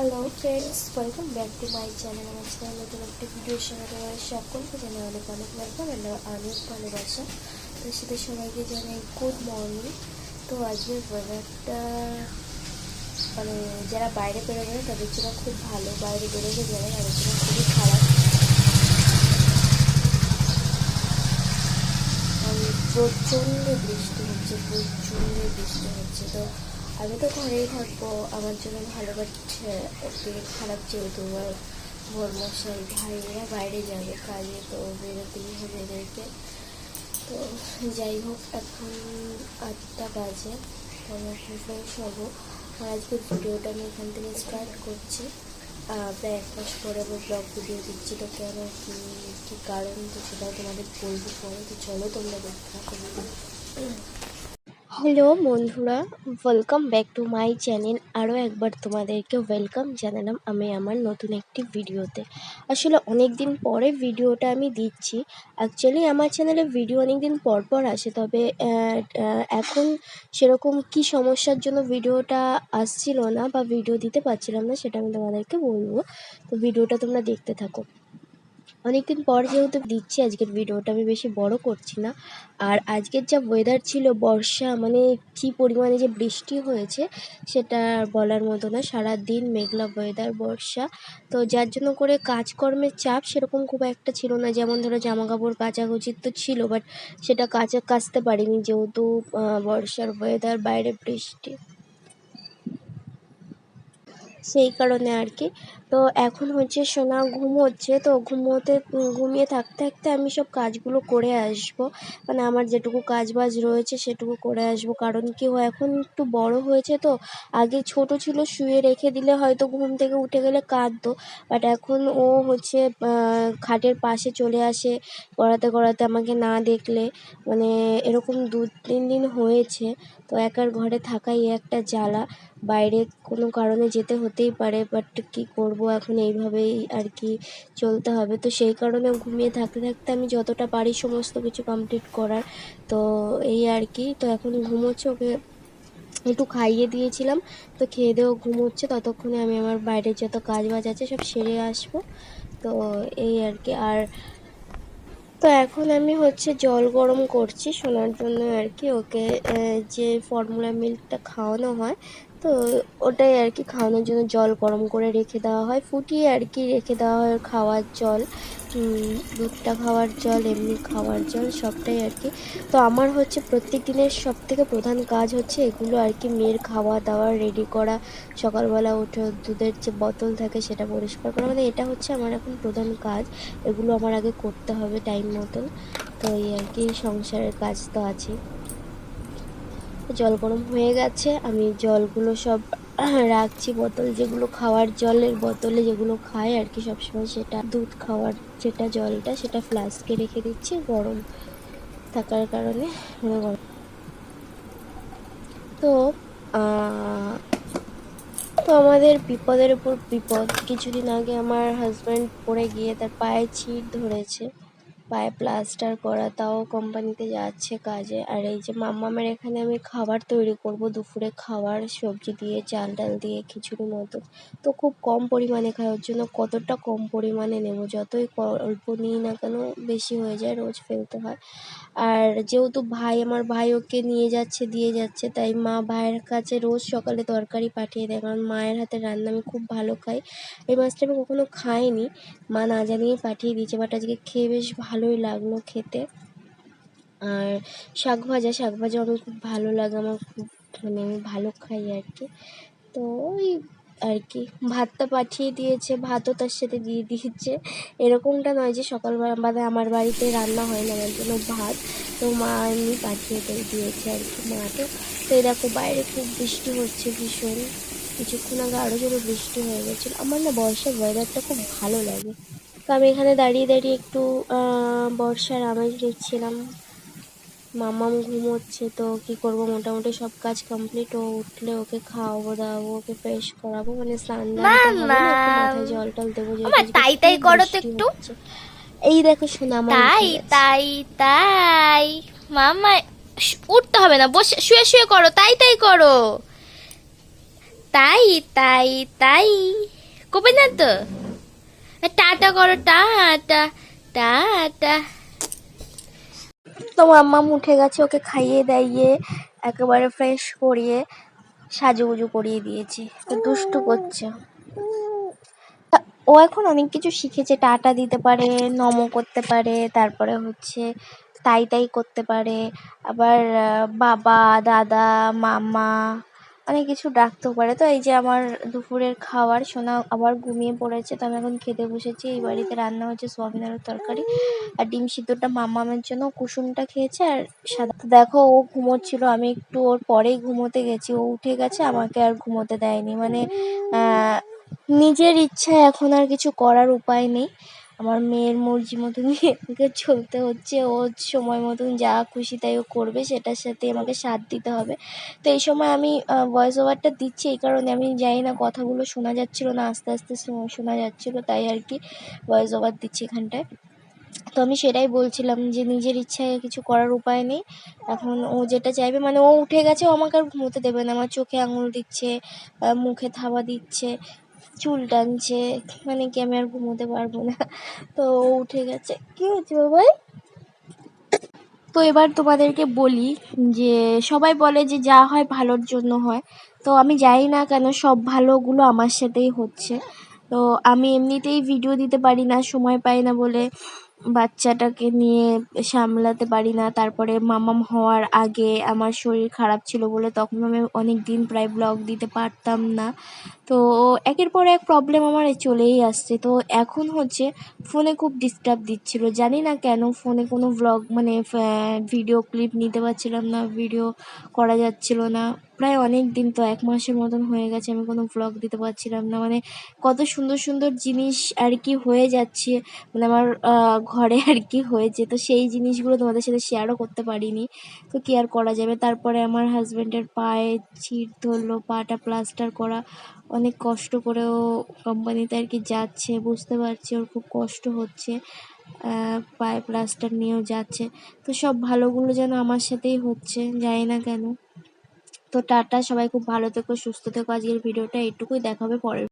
Hello friends welcome back to my channel আমার channel নতুন একটা ভিডিওর সঙ্গে তোমাদের সকলকে জানাই অনেক অনেক ওয়েলকাম অ্যান্ড অনেক ভালোবাসা তো সেটা সবাইকে জানাই গুড মর্নিং তো আজকের ওয়েদারটা মানে যারা বাইরে বেরোবে তাদের জন্য খুব ভালো। বাইরে বেরোবে যারা তাদের জন্য খুবই খারাপ। প্রচণ্ড বৃষ্টি হচ্ছে, প্রচণ্ড বৃষ্টি হচ্ছে। তো আমি তো ঘরেই থাকব। আমার জন্য ভালো বাট পেট খারাপ যেহেতু আমার ভোর মশাই ভাইয়েরা বাইরে যাবে কাজে, তো বেরোতেই হবে এদেরকে। তো যাই হোক, এখন আটটা বাজে। তো আমি এখন ফ্রেশ আর আজকের ভিডিওটা আমি এখান থেকে স্টার্ট করছি। প্রায় এক মাস পরে আমি ব্লগ ভিডিও দিচ্ছি। তো কেন, কী কী কারণ, তো সেটাও তোমাদের বলব পরে। তো চলো তোমরা দেখতে থাকো। হ্যালো বন্ধুরা welcome back to my channel আরও একবার তোমাদেরকে ওয়েলকাম জানালাম আমি আমার নতুন একটি ভিডিওতে আসলে অনেক দিন পরে ভিডিওটা আমি দিচ্ছি। অ্যাকচুয়ালি আমার চ্যানেলে ভিডিও অনেক দিন পর পর আসে, তবে এখন সেরকম কি সমস্যার জন্য ভিডিওটা আসছিল না বা ভিডিও দিতে পারছিলাম না, সেটা আমি তোমাদেরকে বলব। তো ভিডিওটা তোমরা দেখতে থাকো। অনেকদিন পর যেহেতু দিচ্ছি, আজকের ভিডিওটা আমি বেশি বড় করছি না। আর আজকের যা ওয়েদার ছিল, বর্ষা মানে কী পরিমাণে যে বৃষ্টি হয়েছে, সেটা বলার মতো না। সারা দিন মেঘলা ওয়েদার বর্ষা। তো যার জন্য করে কাজকর্মের চাপ সেরকম খুব একটা ছিল না। যেমন ধরো জামা কাপড় কাচাকুচির তো ছিল বাট সেটা কাচা কাচতে পারিনি যেহেতু বর্ষার ওয়েদার বাইরে বৃষ্টি। সেই কারণে আর কি তো এখন হচ্ছে সোনা ঘুমোচ্ছে, তো ঘুমোতে, ঘুমিয়ে থাকতে থাকতে আমি সব কাজগুলো করে আসব। মানে আমার যেটুকু কাজ বাজ রয়েছে সেটুকু করে আসব। কারণ কি ও এখন একটু বড় হয়েছে তো, আগে ছোট ছিল, শুয়ে রেখে দিলে হয়তো ঘুম থেকে উঠে গেলে কাঁদতো। বাট এখন ও হচ্ছে খাটের পাশে চলে আসে করাতে করাতে আমাকে না দেখলে। মানে এরকম দু তিন দিন হয়েছে, তো একার ঘরে থাকাই একটা জ্বালা। বাইরে কোনো কারণে যেতে হতেই পারে বাট কী করব এখন এইভাবেই আর কি চলতে হবে। তো সেই কারণে ঘুমিয়ে থাকতে থাকতে আমি যতটা পারি সমস্ত কিছু কমপ্লিট করার। তো এই আর কি, তো এখন ঘুমোচ্ছে, ওকে একটু খাইয়ে দিয়েছিলাম। তো খেয়ে দেয়েও ঘুমোচ্ছে, ততক্ষণে আমি আমার বাইরের যত কাজ বাজ আছে সব সেরে আসব। তো এই আর কি, আর তো এখন আমি হচ্ছে জল গরম করছি, শোনার জন্য আর কি ওকে যে ফর্মুলা মিল্কটা খাওয়ানো হয় তো ওটাই আর কি, খাওয়ানোর জন্য জল গরম করে রেখে দেওয়া হয়, ফুটিয়ে আর কি রেখে দেওয়া হয় খাওয়ার জল দুধটা খাওয়ার জল, এমনি খাওয়ার জল, সবটাই আর কি। তো আমার হচ্ছে প্রত্যেক দিনের সব থেকে প্রধান কাজ হচ্ছে এগুলো আর কি মেয়ের খাওয়া দাওয়া রেডি করা, সকালবেলা উঠে দুধের যে বোতল থাকে সেটা পরিষ্কার করা মানে এটা হচ্ছে আমার এখন প্রধান কাজ, এগুলো আমার আগে করতে হবে টাইম মতন, তো এই আর কি সংসারের কাজ তো আছে জল গরম হয়ে গেছে। আমি জলগুলো সব রাখছি। বোতল যেগুলো খাওয়ার জলের বোতলে যেগুলো খায় আর কি সবসময় সেটা, দুধ খাওয়ার যেটা জলটা সেটা ফ্লাস্কে রেখে দিচ্ছি গরম থাকার কারণে। গরম তো তো আমাদের বিপদের উপর বিপদ। কিছুদিন আগে আমার হাজব্যান্ড পড়ে গিয়ে তার পায়ে ছিট ধরেছে। পায়ে প্লাস্টার করা, তাও কোম্পানিতে যাচ্ছে কাজে। আর এই যে মাম্মামের এখানে আমি খাবার তৈরি করব, দুপুরে খাবার, সবজি দিয়ে, চাল ডাল দিয়ে, খিচুড়ি মতো। তো খুব কম পরিমাণে খাই, ওর জন্য কতটা কম পরিমাণে নেব? যতই অল্প নিই না কেন, বেশি হয়ে যায়, রোজ ফেলতে হয়। আর যেহেতু ভাই, আমার ভাই ওকে নিয়ে যাচ্ছে, দিয়ে যাচ্ছে, তাই মা ভাইয়ের কাছে রোজ সকালে তরকারি পাঠিয়ে দেয়। কারণ মায়ের হাতের রান্না আমি খুব ভালো খাই। এই মাছটা আমি কখনো খাইনি। মা না জানিয়েই পাঠিয়ে দিয়েছে বাট আজকে খেয়ে বেশ ভালোই লাগল খেতে। আর শাক ভাজা শাক ভাজা আমার খুব ভালো লাগে, আমার খুব মানে আমি ভালো খাই আর কি। তো ওই আর কি, ভাতটা পাঠিয়ে দিয়েছে, ভাতও তার সাথে দিয়ে দিয়েছে। এরকমটা নয় যে সকালবেলা বাদে আমার বাড়িতে রান্না হয় না, আমার জন্য ভাত। তো মা এমনি পাঠিয়ে দিয়ে দিয়েছে আর কি মাকে। তো এই দেখো, বাইরে খুব বৃষ্টি হচ্ছে ভীষণ। কিছুক্ষণ আগে আরও জোরে বৃষ্টি হয়ে গেছিল। আমার না বর্ষার ওয়েদারটা খুব ভালো লাগে। তো আমি এখানে দাঁড়িয়ে দাঁড়িয়ে একটু বর্ষার আমেজ দেখছিলাম। মামাম ঘুমোচ্ছে তো কি করব? মোটামুটি সব কাজ কমপ্লিট ও উঠলে ওকে খাওয়াবো দাওয়াবো ওকে ফ্রেশ করাবো মানে স্নান মাথায় জল টল দেবো তাই তাই করো তো একটু। এই দেখো শোনা তাই তাই তাই। মামা উঠতে হবে না বসে শুয়ে শুয়ে করো তাই তাই করো। তাই তাই তাই। কবে না তো? টাটা করো, টাটা টাটা। তো মাম্মাম উঠে গেছে, ওকে খাইয়ে দাইয়ে, একেবারে ফ্রেশ করিয়ে সাজুগুজু করিয়ে দিয়েছি। তো দুষ্টু করছে। ও এখন অনেক কিছু শিখেছে, টাটা দিতে পারে, নমো করতে পারে, তারপরে হচ্ছে তাই তাই করতে পারে। আবার বাবা, দাদা, মামা অনেক কিছু ডাকতেও পারে। তো এই যে আমার দুপুরের খাবার, সোনা আবার ঘুমিয়ে পড়েছে, তো আমি এখন খেতে বসেছি। এই বাড়িতে রান্না হচ্ছে সোয়াবিন আলুর তরকারি আর ডিম সিদ্ধটা মামামের জন্য। কুসুমটা খেয়েছে আর সাদা দেখো, ও ঘুমোচ্ছিল। আমি একটু ওর পরেই ঘুমোতে গেছি। ও উঠে গেছে, আমাকে আর ঘুমোতে দেয়নি। মানে নিজের ইচ্ছা এখন আর কিছু করার উপায় নেই। আমার মেয়ের মর্জি মতন ওকে চলতে হচ্ছে, ও সময় মতন যা খুশি তাই ও করবে, সেটার সাথে আমাকে সাথ দিতে হবে। তো এই সময় আমি ভয়েস ওভারটা দিচ্ছি এই কারণে। আমি জানি না কথাগুলো শোনা যাচ্ছিল না, আস্তে আস্তে শোনা যাচ্ছিল, তাই আর কি ভয়েস ওভার দিচ্ছি এখানটায়। তো আমি সেটাই বলছিলাম যে নিজের ইচ্ছায় কিছু করার উপায় নেই। এখন ও যেটা চাইবে মানে ও উঠে গেছে, ও আমাকে আর ঘুমোতে দেবে না। আমার চোখে আঙুল দিচ্ছে মুখে থাবা দিচ্ছে। চুল টানছে মানে কি আমি আর ঘুমোতে পারব না। তো উঠে গেছে। কি হয়েছে বাবাই তো এবার তোমাদেরকে বলি যে, সবাই বলে যে যা হয় ভালোর জন্য হয়। তো আমি জানি না কেন সব ভালোগুলো আমার সাথেই হচ্ছে। তো আমি এমনিতেই ভিডিও দিতে পারি না, সময় পাই না বলে। বাচ্চাটাকে নিয়ে সামলাতে পারি না। তারপরে মামাম হওয়ার আগে আমার শরীর খারাপ ছিল বলে তখন আমি অনেক দিন প্রায় ব্লগ দিতে পারতাম না। তো একের পর এক প্রবলেম আমার চলেই আসছে। তো এখন হচ্ছে ফোনে খুব ডিস্টার্ব দিচ্ছিল। জানি না কেন ফোনে কোনো ব্লগ মানে ভিডিও ক্লিপ নিতে পারছিলাম না ভিডিও করা যাচ্ছিল না। প্রায় অনেক দিন তো, এক মাসের মতন হয়ে গেছে আমি কোনো ব্লগ দিতে পারছিলাম না। মানে কত সুন্দর সুন্দর জিনিস আর কি হয়ে যাচ্ছে। মানে আমার ঘরে আর কি হয়েছে। তো সেই জিনিসগুলো তোমাদের সাথে শেয়ারও করতে পারিনি। তো কি আর করা যাবে? তারপরে আমার হাজব্যান্ডের পায়ে ছিট ধরলো, পাটা প্লাস্টার করা। অনেক কষ্ট করেও কোম্পানিতে আর কি যাচ্ছে, বুঝতে পারছি ওর খুব কষ্ট হচ্ছে। পায়ে প্লাস্টার নিয়েও যাচ্ছে। তো সব ভালোগুলো যেন আমার সাথেই হচ্ছে, জানি না কেন। তো টাটা, সবাই খুব ভালো থেকো, সুস্থ থেকো। আজকের ভিডিওটা এইটুকুই দেখাবে পরের